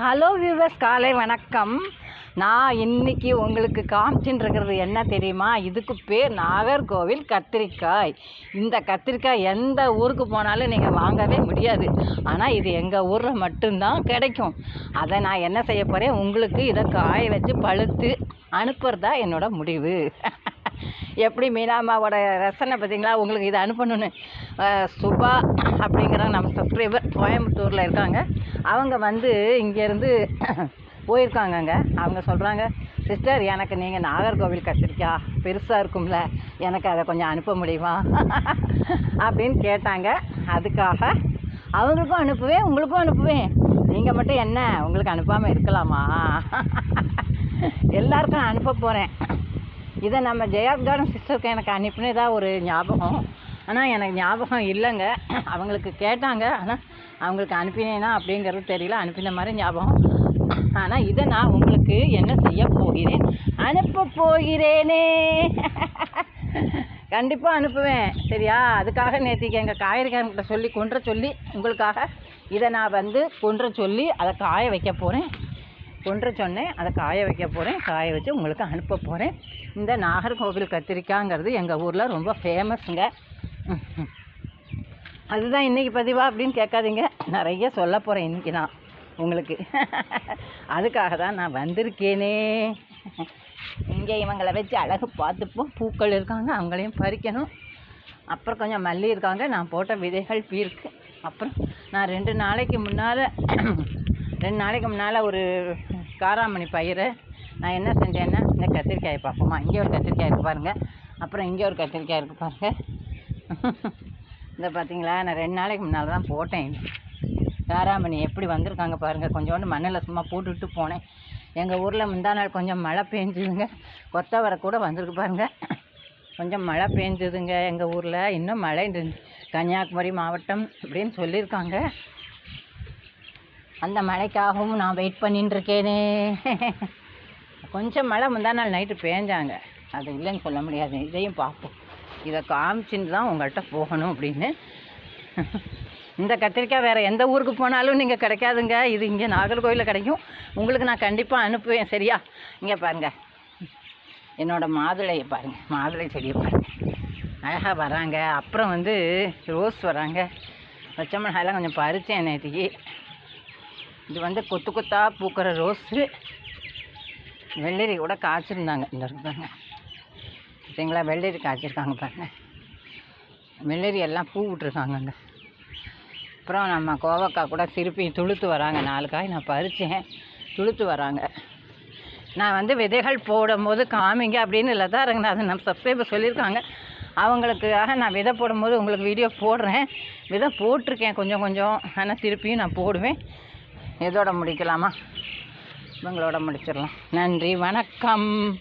Hello viewers காலை வணக்கம். நான் இன்னைக்கு உங்களுக்கு காமிச்சுட்டு இருக்கிறது என்ன தெரியுமா? இதுக்கு பேர் நாகர்கோவில் கத்திரிக்காய். இந்த கத்திரிக்காய் எந்த ஊருக்கு போனாலும் நீங்கள் வாங்கவே முடியாது. ஆனால் இது எங்கள் ஊரில் மட்டும்தான் கிடைக்கும். அதை நான் என்ன செய்ய போகிறேன் உங்களுக்கு இதை காய வச்சு பழுத்து அனுப்புறதா என்னோட முடிவு. எப்படி மீனாமாவோட ரசனை பார்த்தீங்களா? உங்களுக்கு இதை அனுப்பணும்னு சுபா அப்படிங்கிற நம்ம சப்ஸ்கிரைபர் கோயம்புத்தூரில் இருக்காங்க. அவங்க வந்து இங்கேருந்து போயிருக்காங்கங்க. அவங்க சொல்கிறாங்க சிஸ்டர் எனக்கு நீங்கள் நாகர்கோவில் கத்திரிக்காய் பெருசாக இருக்கும்ல எனக்கு அதை கொஞ்சம் அனுப்ப முடியுமா? அப்படின்னு கேட்டாங்க. அதுக்காக அவங்களுக்கும் அனுப்புவேன் உங்களுக்கும் அனுப்புவேன். நீங்கள் மட்டும் என்ன உங்களுக்கு அனுப்பாமல் இருக்கலாமா? எல்லாருக்கும் நான் அனுப்ப போகிறேன் இதை நம்ம ஜெயாஸ் கார்டன் சிஸ்டருக்கு எனக்கு அனுப்பினதா ஒரு ஞாபகம். ஆனால் எனக்கு ஞாபகம் இல்லைங்க. அவங்களுக்கு கேட்டாங்க. ஆனால் அவங்களுக்கு அனுப்பினேனா அப்படிங்கிறது தெரியல. அனுப்பின மாதிரி ஞாபகம். ஆனால் இதை நான் உங்களுக்கு என்ன செய்ய போகிறேன்? அனுப்ப போகிறேனே. கண்டிப்பாக அனுப்புவேன். சரியா? அதுக்காக நேற்றுக்கு எங்கள் காய்கறிக்காரங்கிட்ட சொல்லி கொன்ற சொல்லி உங்களுக்காக இதை நான் வந்து கொன்ற சொல்லி அதை காய வைக்க போகிறேன் கொன்ற சொன்னேன். அதை காய வைக்க போகிறேன் காய வச்சு உங்களுக்கு அனுப்ப போகிறேன் இந்த நாகர்கோவில் கத்திரிக்காய்ங்கிறது எங்கள் ஊரில் ரொம்ப ஃபேமஸுங்க அதுதான் இன்றைக்கி பதிவா அப்படின்னு கேட்காதீங்க. நிறைய சொல்ல போகிறேன் இன்றைக்கி நான் உங்களுக்கு. அதுக்காக தான் நான் வந்திருக்கேனே. இங்கே இவங்களை வச்சு அழகு பார்த்துப்போம். பூக்கள் இருக்காங்க அவங்களையும் பறிக்கணும். அப்புறம் கொஞ்சம் மல்லி இருக்காங்க. நான் போட்ட விதைகள் பீருக்கு. அப்புறம் நான் ரெண்டு நாளைக்கு முன்னால் ரெண்டு நாளைக்கு முன்னால் ஒரு காராமணி பயிர் நான் என்ன செஞ்சேன்னா இந்த கத்திரிக்காயை பார்ப்போமா. இங்கே ஒரு கத்திரிக்காய் இருக்குது பாருங்கள் அப்புறம் இங்கே ஒரு கத்திரிக்காய் இருக்குது பாருங்கள் இந்த பார்த்தீங்களா? நான் ரெண்டு நாளைக்கு முன்னால் தான் போட்டேன். காராமணி எப்படி வந்திருக்காங்க பாருங்கள் கொஞ்சோண்டு மண்ணில் சும்மா போட்டுவிட்டு போனேன். எங்கள் ஊரில் முந்தா நாள் கொஞ்சம் மழை பெஞ்சுதுங்க. கொத்தவரை கூட வந்திருக்கு பாருங்கள் கொஞ்சம் மழை பெஞ்சுதுங்க எங்கள் ஊரில். இன்னும் மழை இந்த கன்னியாகுமரி மாவட்டம் அப்படின்னு சொல்லியிருக்காங்க. அந்த மழைக்காகவும் நான் வெயிட் பண்ணிட்டு இருக்கேனே கொஞ்சம் மழை முந்தா நாள் நைட்டு பேஞ்சாங்க. அது இல்லைன்னு சொல்ல முடியாது. இதையும் பார்ப்போம். இதை காமிச்சின்னு தான் உங்கள்கிட்ட போகணும் அப்படின்னு. இந்த கத்திரிக்காய் வேறு எந்த ஊருக்கு போனாலும் நீங்கள் கிடைக்காதுங்க. இது இங்கே நாகர்கோவிலில் கிடைக்கும். உங்களுக்கு நான் கண்டிப்பாக அனுப்புவேன். சரியா? இங்கே பாருங்கள் என்னோடய மாதுளையை பாருங்கள் மாதுளை செடியை பாருங்கள் அழகாக வராங்க. அப்புறம் வந்து ரோஸ் வராங்க. பச்சை மிளகாயெல்லாம் கொஞ்சம் பறித்தேன் நேற்றுக்கு இது வந்து கொத்து கொத்தாக பூக்கிற ரோஸு. வெள்ளரி கூட காய்ச்சிருந்தாங்க. இந்த பாருங்க. சரிங்களா வெள்ளரி காய்ச்சிருக்காங்க பாருங்க. வெள்ளரி எல்லாம் பூ விட்ருக்காங்கங்க அப்புறம் நம்ம கோவக்காய் கூட திருப்பி துளுத்து வராங்க. நாலு காய் நான் பறித்தேன் துளுத்து வராங்க. நான் வந்து விதைகள் போடும்போது காமிங்க அப்படின்னு லதா ரங்கநாதன் நம்ம சப்ஸ்கிரைபர் சொல்லியிருக்காங்க. அவங்களுக்காக நான் விதை போடும்போது உங்களுக்கு வீடியோ போடுறேன். விதை போட்டிருக்கேன். கொஞ்சம் கொஞ்சம். ஆனால் திருப்பியும் நான் போடுவேன். இதோட முடிக்கலாமா? இவங்களோட முடிச்சிடலாம். நன்றி வணக்கம்.